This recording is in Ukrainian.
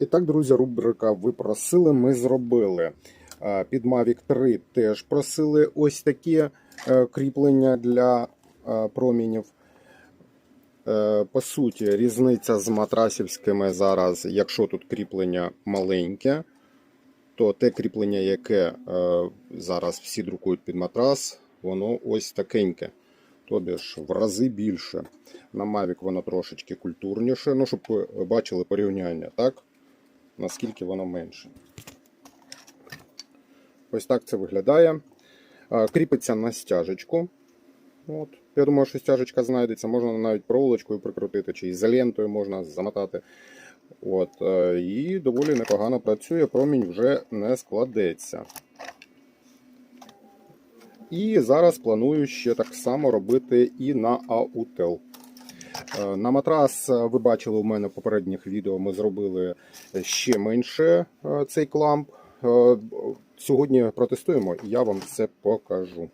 І так, друзі, рубрика Ви просили, ми зробили. Е, Під Mavic 3 теж просили ось такі е, кріплення для е, промінів. По суті, різниця з матрасівськими зараз, якщо тут кріплення маленьке, то те кріплення, яке зараз всі друкують під матрас, воно ось такеньке. Тобі ж в рази більше. На Mavic воно трошечки культурніше. Ну, щоб ви бачили порівняння, так? Наскільки воно менше. Ось так це виглядає. Кріпиться на стяжечку. От. Я думаю, що стяжечка знайдеться, можна навіть проволочкою прикрутити, чи ізолентою можна замотати. От. е, І доволі непогано працює, промінь вже не складеться. І зараз планую ще так само робити і на Autel. Е, На матрас е, ви бачили у мене в попередніх відео. Ми зробили ще менше е, цей кламп. Сьогодні протестуємо і я вам це покажу.